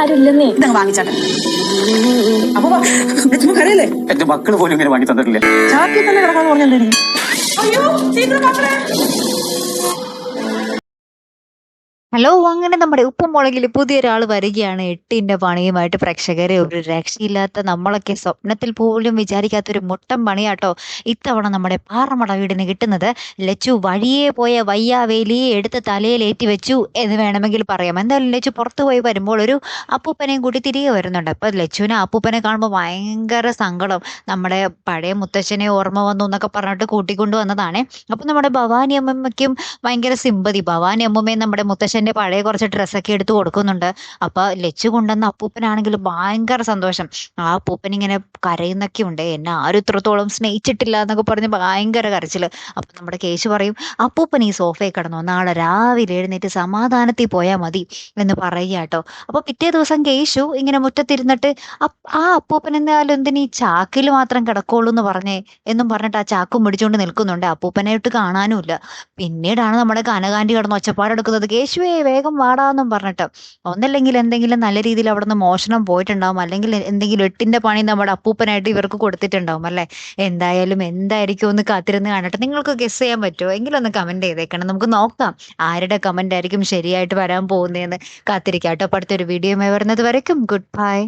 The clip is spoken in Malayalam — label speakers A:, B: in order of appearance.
A: ആരും ഇല്ലെന്നേ
B: ഇതങ്ങ് വാങ്ങിച്ചാട്ടെ. അപ്പൊ കരയല്ലേ?
C: എന്റെ മക്കൾ പോലും ഇങ്ങനെ വാങ്ങി തന്നിട്ടില്ല?
B: ചാക്കി തന്നെ കിടക്കാന്ന് പറഞ്ഞല്ലേ എനിക്ക് അയ്യോ
D: ഹലോ അങ്ങനെ നമ്മുടെ ഉപ്പുമുളകിൽ പുതിയൊരാൾ വരികയാണ്. എട്ടിന്റെ പണിയുമായിട്ട് പ്രേക്ഷകരെ ഒരു രക്ഷയില്ലാത്ത നമ്മളൊക്കെ സ്വപ്നത്തിൽ പോലും വിചാരിക്കാത്ത ഒരു മുട്ടൻ പണിയാട്ടോ ഇത്തവണ നമ്മുടെ പാറമട വീടിന് കിട്ടുന്നത്. ലച്ചു വഴിയെ പോയ വയ്യാവേലിയെ എടുത്ത് തലയിലേറ്റി വെച്ചു എന്ന് വേണമെങ്കിൽ പറയാം. എന്തായാലും ലച്ചു പുറത്തു പോയി വരുമ്പോൾ ഒരു അപ്പൂപ്പനെയും കൂടി തിരികെ വരുന്നുണ്ട്. അപ്പൊ ലച്ചുവിനെ അപ്പൂപ്പനെ കാണുമ്പോൾ ഭയങ്കര സങ്കടം. നമ്മുടെ പഴയ മുത്തച്ഛനെ ഓർമ്മ വന്നു എന്നൊക്കെ പറഞ്ഞിട്ട് കൂട്ടിക്കൊണ്ടു വന്നതാണ് അപ്പൊ നമ്മുടെ ഭവാനി അമ്മമ്മയ്ക്കും ഭയങ്കര സിമ്പതി ഭവാനി അമ്മമ്മയും നമ്മുടെ മുത്തശ്ശന്റെ പഴയ കുറച്ച് ഡ്രസ്സൊക്കെ എടുത്ത് കൊടുക്കുന്നുണ്ട്. അപ്പൊ ലച്ചു കൊണ്ടുവന്ന അപ്പൂപ്പനാണെങ്കിൽ ഭയങ്കര സന്തോഷം. ആ അപ്പൂപ്പൻ ഇങ്ങനെ കരയുന്നൊക്കെ ഉണ്ട്. എന്നെ ആരും ഇത്രത്തോളം സ്നേഹിച്ചിട്ടില്ല എന്നൊക്കെ പറഞ്ഞ് ഭയങ്കര കരച്ചിൽ അപ്പൊ നമ്മുടെ കേശു പറയും അപ്പൂപ്പൻ ഈ സോഫയിൽ കിടന്നു? നാളെ രാവിലെ എഴുന്നേറ്റ് സമാധാനത്തിൽ പോയാൽ മതി എന്ന് പറയുക കേട്ടോ. അപ്പൊ പിറ്റേ ദിവസം കേശു ഇങ്ങനെ മുറ്റത്തിരുന്നിട്ട് ആ അപ്പൂപ്പൻ എന്നാലും എന്തിനീ ചാക്കിൽ മാത്രം കിടക്കുള്ളൂ എന്ന് പറഞ്ഞേ? എന്നും പറഞ്ഞിട്ട് ആ ചാക്കും പിടിച്ചുകൊണ്ട് നിൽക്കുന്നുണ്ട്. അപ്പൂപ്പനായിട്ട് കാണാനുമില്ല. പിന്നീടാണ് നമ്മുടെ കനകാന്റി കിടന്ന് ഒച്ചപ്പാടെടുക്കുന്നത്. കേശുവേ വേഗം വാടാന്നും പറഞ്ഞിട്ട് ഒന്നല്ലെങ്കിൽ എന്തെങ്കിലും നല്ല രീതിയിൽ അവിടെ നിന്ന് മോഷണം പോയിട്ടുണ്ടാവും. അല്ലെങ്കിൽ എന്തെങ്കിലും എട്ടിന്റെ പണി നമ്മുടെ അപ്പൂപ്പനായിട്ട് ഇവർക്ക് കൊടുത്തിട്ടുണ്ടാവും അല്ലെ? എന്തായാലും എന്തായിരിക്കും ഒന്ന് കാത്തിരുന്ന് കാണട്ടെ നിങ്ങൾക്ക് ഗസ് ചെയ്യാൻ പറ്റുമോ? എങ്കിലും ഒന്ന് കമന്റ് ചെയ്തേക്കണം. നമുക്ക് നോക്കാം ആരുടെ കമന്റ് ആയിരിക്കും ശരിയായിട്ട് വരാൻ പോകുന്നതെന്ന് കാത്തിരിക്കാം. കേട്ടോ അടുത്തൊരു വീഡിയോ വരുന്നത് വരയ്ക്കും. Good bye